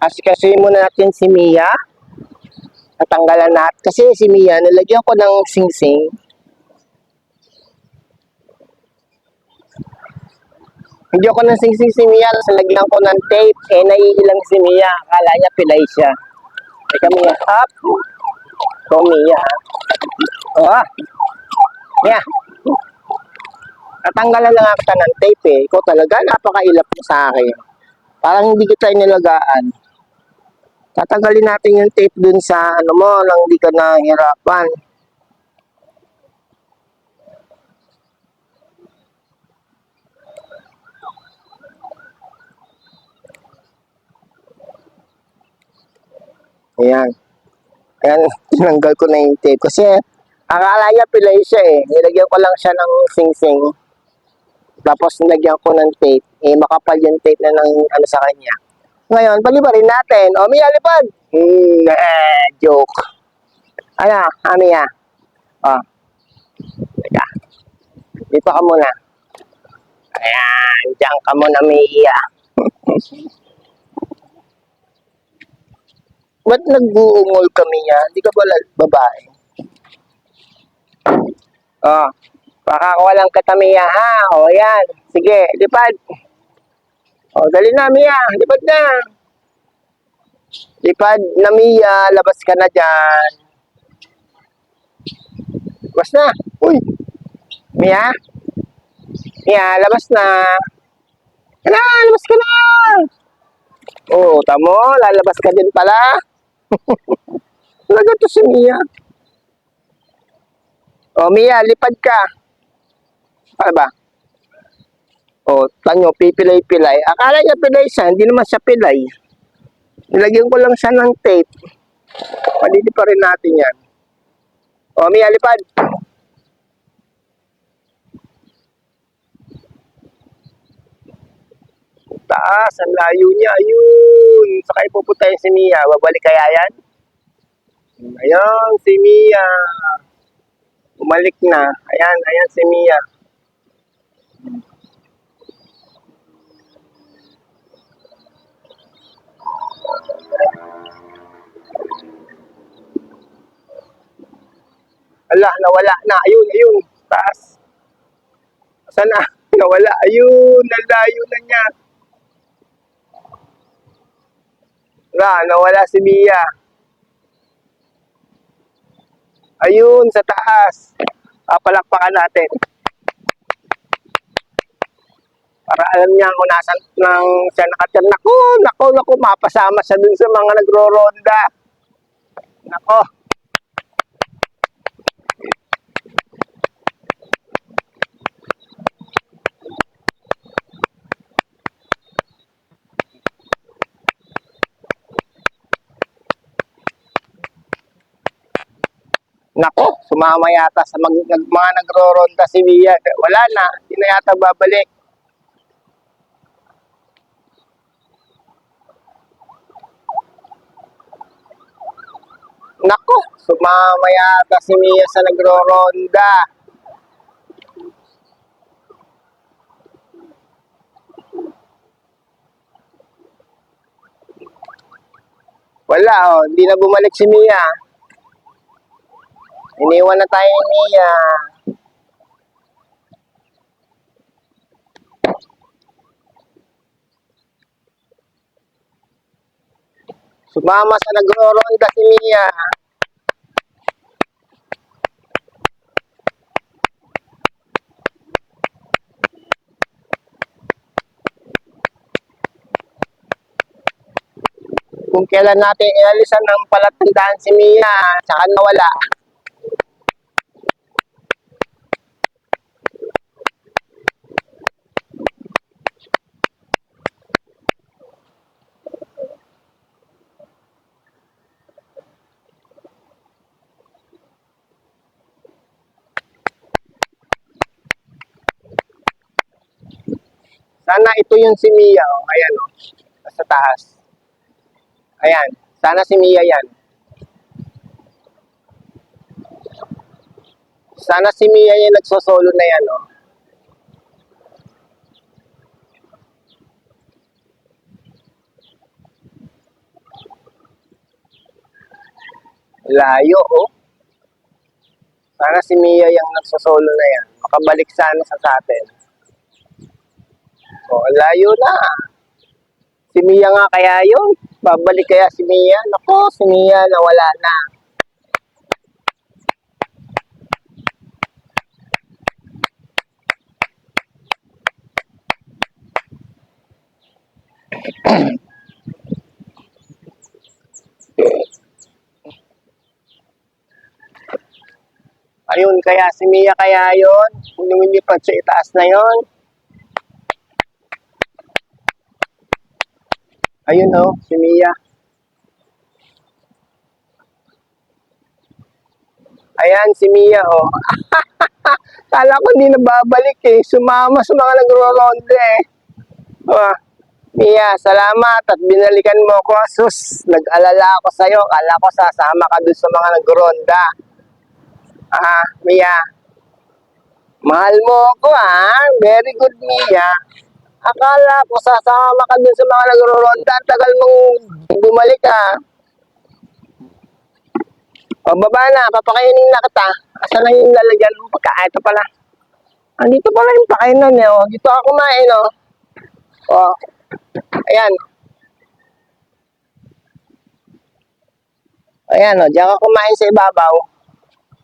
Asikasuhin muna natin si Mia. Natanggalan natin. Kasi si Mia, nilagyan ko ng sing-sing. Hindi ako ng sing-sing si Mia. Tapos nilagyan ko ng tape. Eh, naiilang si Mia. Akala niya pilay siya. Teka, Mia. Up. Ito, Mia. Oh, ah. Mia. Natanggalan na nga kita ng tape eh. Ikaw talaga, napakailap mo sa akin. Parang hindi kita inilagaan. Tatanggalin natin yung tape dun sa ano mo, nang hindi ka nahihirapan. Ayan. Ayan, tinanggal ko na yung tape. Kasi, akala niya pilay siya eh. Nilagyan ko lang siya ng sing-sing. Tapos, nilagyan ko ng tape. Eh, makapal yung tape na ng ano sa kanya. Ngayon, palibarin natin. O, Mia, lipad! Hmm, eh, joke. Ano, ah, Mia? O. Teka. Dito ka muna. Ayan, diyan ka muna, Mia. Ba't nag-uungol kami niya? Hindi ka ba lal- babae? Oh, pakakuha lang kita, Mia, ha? O, yan. Sige, lipad. O, dali na, Mia. Lipad na. Lipad na, Mia. Labas ka na dyan. Labas na. Uy. Mia? Mia, labas na. Kala, labas ka na. Oo, tamo. Lalabas ka din pala. Talaga to si Mia. O, Mia, lipad ka. Ano ba? O, tanyo, pipilay-pilay. Akala niya pilay siya, hindi naman siya pilay. Nilagyan ko lang siya ng tape. Palili pa rin natin yan. O, Mia, lipad. Taas, ang layo niya. Ayun. Sakay pupunta yung si Mia. Babalik kaya yan? Ayan, si Mia. Bumalik na. Ayan, ayan si Mia. Ala, nawala na. Ayun, ayun. Taas. Saan na? Nawala. Ayun, nalayo na niya. Wala, nawala si Mia. Ayun, sa taas. Papalakpakan natin. Para alam niya kung nasan nang siya nakatira. Naku, naku, naku, mapasama siya dun sa mga nagro-ronda. Nako. Nako, sumama yata sa mag, mga nagro-ronda si Mia. Wala na, hindi na yata babalik. Nako, sumama yata si Mia sa nagro-ronda. Wala, oh, hindi na bumalik si Mia. Iniwan na tayo ni Mia. Sumama sa nagro-ronda si Mia. Kung kailan natin inalisan ng palatandaan si Mia, saka nawala. Sana ito yung si Mia. Oh. Ayan o. Oh. Sa taas. Ayan. Sana si Mia yan. Sana si Mia yung nagsosolo na yan. Oh. Layo, oh. Sana si Mia yung nagsasolo na yan. Makabalik sana sa sa atin. Oh, layo na. Si Mia nga kaya yun. Babalik kaya si Mia. Nako, si Mia nawala na. Ayun, kaya si Mia kaya yon Kung lumilipad sa itaas na yon Ayun oh, si Mia. Ayan, si Mia oh. Kala ko hindi na babalik eh. Sumama sa mga nagro-ronde eh. Oh, Mia, salamat at binalikan mo ko. Sus, nag-alala ako sa'yo. Kala ko sasama ka dun sa mga nagronda. Ah, Mia. Mahal mo ako ah. Very good, Mia. Akala ko sasama ka dun sa mga nagro-ronda. Ang tagal mong bumalik ah. O, baba na. Papakainin na kita. Asan na yung lalagyan mo pagka? Ito pala. Andito pala yung pakainan eh. Oh. Dito ako kumain oh. Oh. Ayan. Ayan oh. Diyan ka kumain sa ibabaw.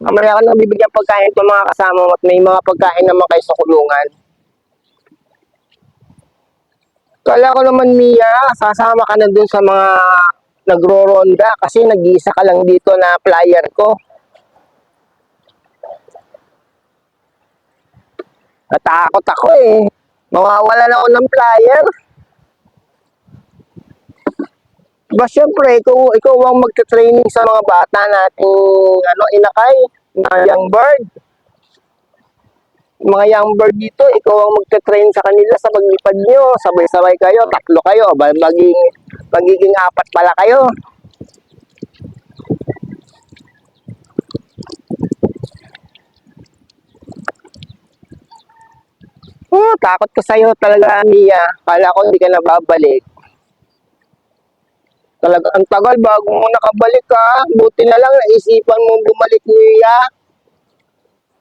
Mamaya ka nang bibigyan pagkain itong mga kasama mo at may mga pagkain naman kayo sa kulungan. Kala ko naman, Mia, sasama ka na dun sa mga nagro-ronda kasi nag-iisa ka lang dito na flyer ko. Natakot ako eh. Mawawalan ako ng flyer. Ba syempre, ikaw, ikaw ang magta-training sa mga bata nating ano, inakay, mga young bird. Mga young bird dito, ikaw ang magta-train sa kanila sa paglipad nyo. Sabay-sabay kayo, tatlo kayo, ba maging, magiging apat pala kayo. Oh, takot ko sa'yo talaga, Mia. Kala ko hindi ka na babalik. Talaga, ang tagal bago mo nakabalik ka. Buti na lang naisipan mo bumalik, Mia.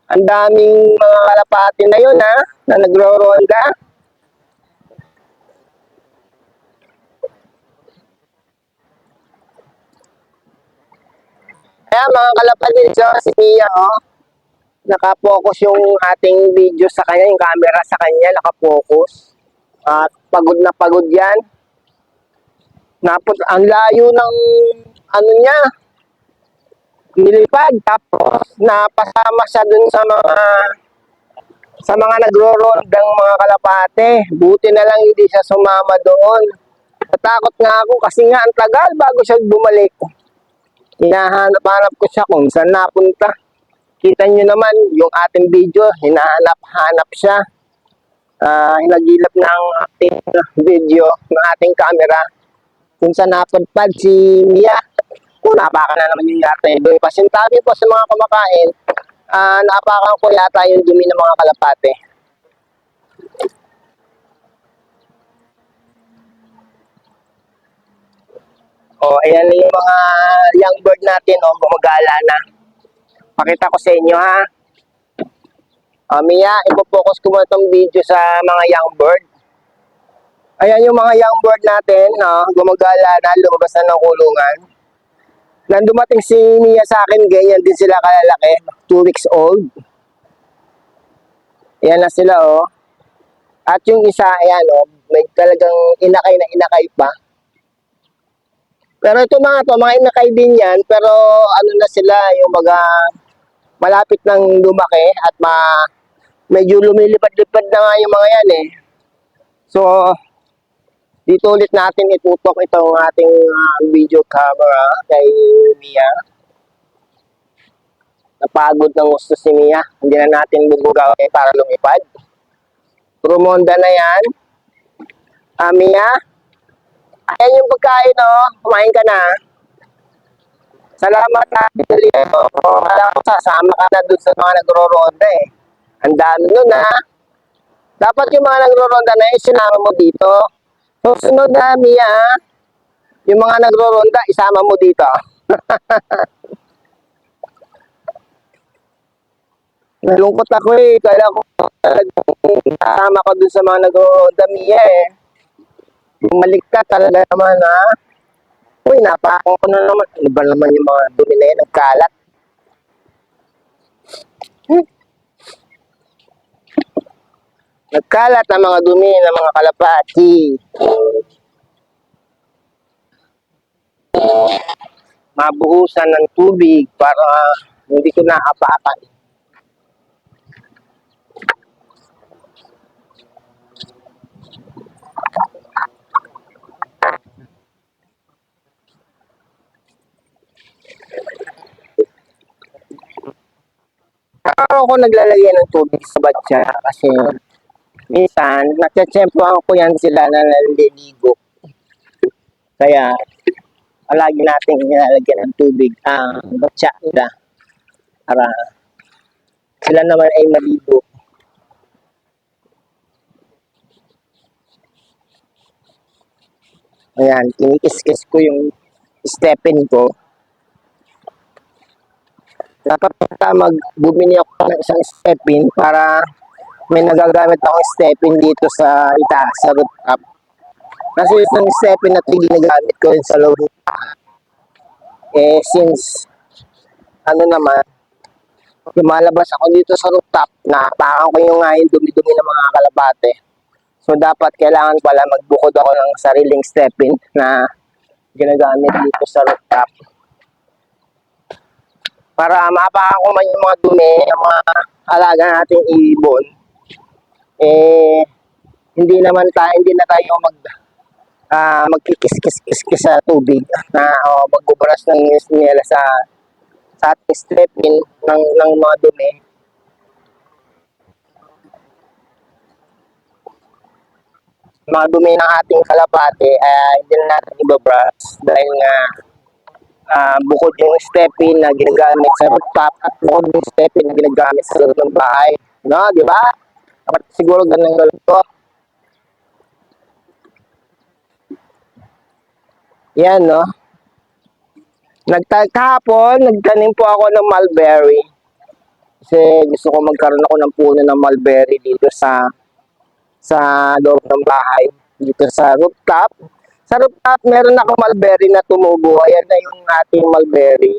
Ang daming mga kalapati na yun, ha? Na nagro-ronda. Kaya mga kalapati, so, si Mia, oh. Nakapokus yung ating video sa kanya, yung camera sa kanya, nakapokus. At pagod na pagod yan. Napot, ang layo ng ano niya, nilipad. Tapos, napasama siya dun sa mga sa mga nagro-rondang mga kalapate. Buti na lang hindi siya sumama doon. Natakot nga ako kasi nga ang tagal bago siya bumalik. Hinahanap-hanap ko siya kung saan napunta. Kita nyo naman yung ating video, hinahanap-hanap siya. Ah, hinagilap ng ating video, ng ating camera. Kung saan napadpad si Mia. Kung napakan na naman yung yate. Doon pasintabi po sa mga kumakain. Ah, naapakan ko yata yung dumi ng mga kalapate. Oh, ayan yung mga young bird natin, oh, gumagala na. Pakita ko sa inyo, ha? Ah, Mia, ipopokus ko muna itong video sa mga young bird. Ayan yung mga young bird natin, no? gumagala na, lumabas na ng kulungan. Nang dumating si Mia sa akin, ganyan din sila kalalaki, 2 weeks old. Ayan na sila, oh. At yung isa, ayan, oh, may talagang inakay na inakay pa. Pero ito mga to, mga inakay din yan, pero ano na sila, yung mga malapit nang lumaki at ma medyo lumilipad-lipad na nga yung mga yan eh. So, dito ulit natin itutok itong ating ah, video camera kay Mia. Napagod ng gusto si Mia. Hindi na natin bubugaw eh para lumipad. Rumonda na yan. Ah, Mia, ayan yung pagkain oh. Kumain ka na. Salamat na pinili mo. Alam ko sasama ka na dun sa mga nagro-ronda eh. Ang dami nun ha. Dapat yung mga nagro-ronda na yun, sinama mo dito. Susunod na, Mia, yung mga nagro-ronda, isama mo dito. Nalungkot ako eh. Kala ko talagang tama ko dun sa mga nagro-ronda, Mia eh. Bumalik ka talaga naman ha. Uy, napakang ko na naman. Ano ba naman yung mga dumi na yun? Nagkalat. Hmm. Nagkalat ang mga dumi ng mga kalapati. Mabuhusan ng tubig para hindi ko naapakan. Ako ako naglalagay ng tubig sa batya kasi minsan natsatsempohan ko yan sila na naliligo. Kaya palagi natin nilalagyan ng tubig ang batya nila para sila naman ay maligo. Ayan, kinikis-kis ko yung stepin ko. Dapat pagka mag bumili ako ng isang stepin para may nagagamit akong stepin dito sa itaas, sa rooftop. Kasi isang stepin na ito ginagamit ko rin sa loob. Eh, since ano naman, lumalabas ako dito sa rooftop, napakan ko yung nga yung dumi-dumi ng mga kalapate. So, dapat kailangan pala magbukod ako ng sariling stepin na ginagamit dito sa rooftop. Para mapakan ko man yung mga dumi, yung mga alaga nating ibon. Eh, hindi naman tayo, hindi na tayo mag ah magkikis-kis-kis sa tubig na o magbuburas ng nila sa sa ating stepin ng, ng mga dumi. Mga dumi ng ating kalapate ay hindi na natin ibabrush dahil nga ah bukod yung stepin na ginagamit sa rooftop at bukod yung stepin na ginagamit sa loob ng bahay. No, di ba? Dapat siguro ganun ganun to. Yan, no? Nagta kahapon, nagtanim po ako ng mulberry. Kasi gusto ko magkaroon ako ng puno ng mulberry dito sa sa loob ng bahay. Dito sa rooftop. Sa rooftop, meron ako mulberry na tumubo. Ayan na yung ating mulberry.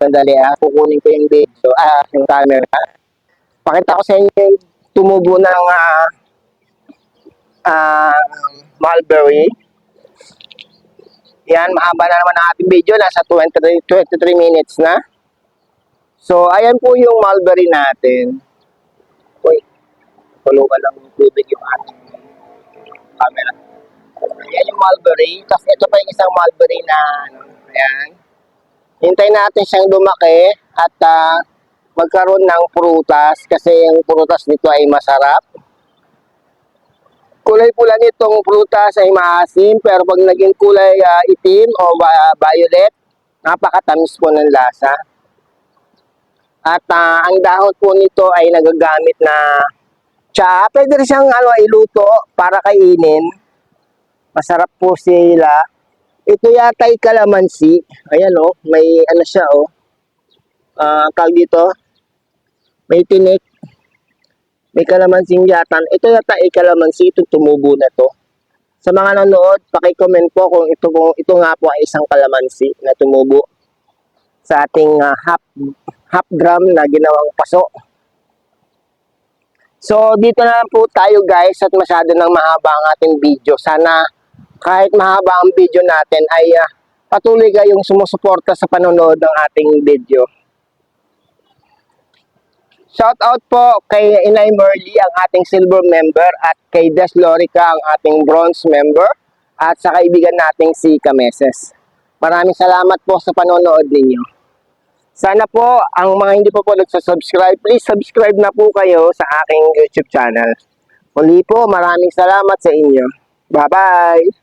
Sandali ah, kukunin ko yung video, ah, yung camera. Pakita ko sa inyo yung tumubo ng ah, ah, mulberry. Yan, mahaba na naman ang ating video. Nasa 23, 23 minutes na. So, ayan po yung mulberry natin. Uy, tulungan lang yung tubig yung ating camera. Ayan yung mulberry. Tapos ito pa yung isang mulberry na, ano, ayan. Hintayin natin siyang lumaki at ah, magkaroon ng prutas kasi yung prutas nito ay masarap kulay pula nitong prutas ay maasim pero pag naging kulay ah, itim o ba- violet, napakatamis po ng lasa. At ah, ang dahon po nito ay nagagamit na tsa. Pwede rin siyang ano, iluto para kainin. Masarap po sila. Ito yata ay kalamansi. Ayan oh, may ano siya oh. Ah, tawag dito. May tinik. May kalamansing yatan. Ito yata ay kalamansi. Ito tumubo na to. Sa mga nanonood, paki-comment po kung ito, kung ito nga po ay isang kalamansi na tumubo sa ating ah, half, half gram na ginawang paso. So, dito na lang po tayo guys at masyado nang mahaba ang ating video. Sana kahit mahaba ang video natin ay ah, patuloy kayong sumusuporta sa panonood ng ating video. Shout out po kay Inay Merly, ang ating silver member, at kay Des Lorica, ang ating bronze member, at sa kaibigan nating si Kameses. Maraming salamat po sa panonood ninyo. Sana po, ang mga hindi po po nagsasubscribe, please subscribe na po kayo sa aking YouTube channel. Muli po, maraming salamat sa inyo. Bye-bye!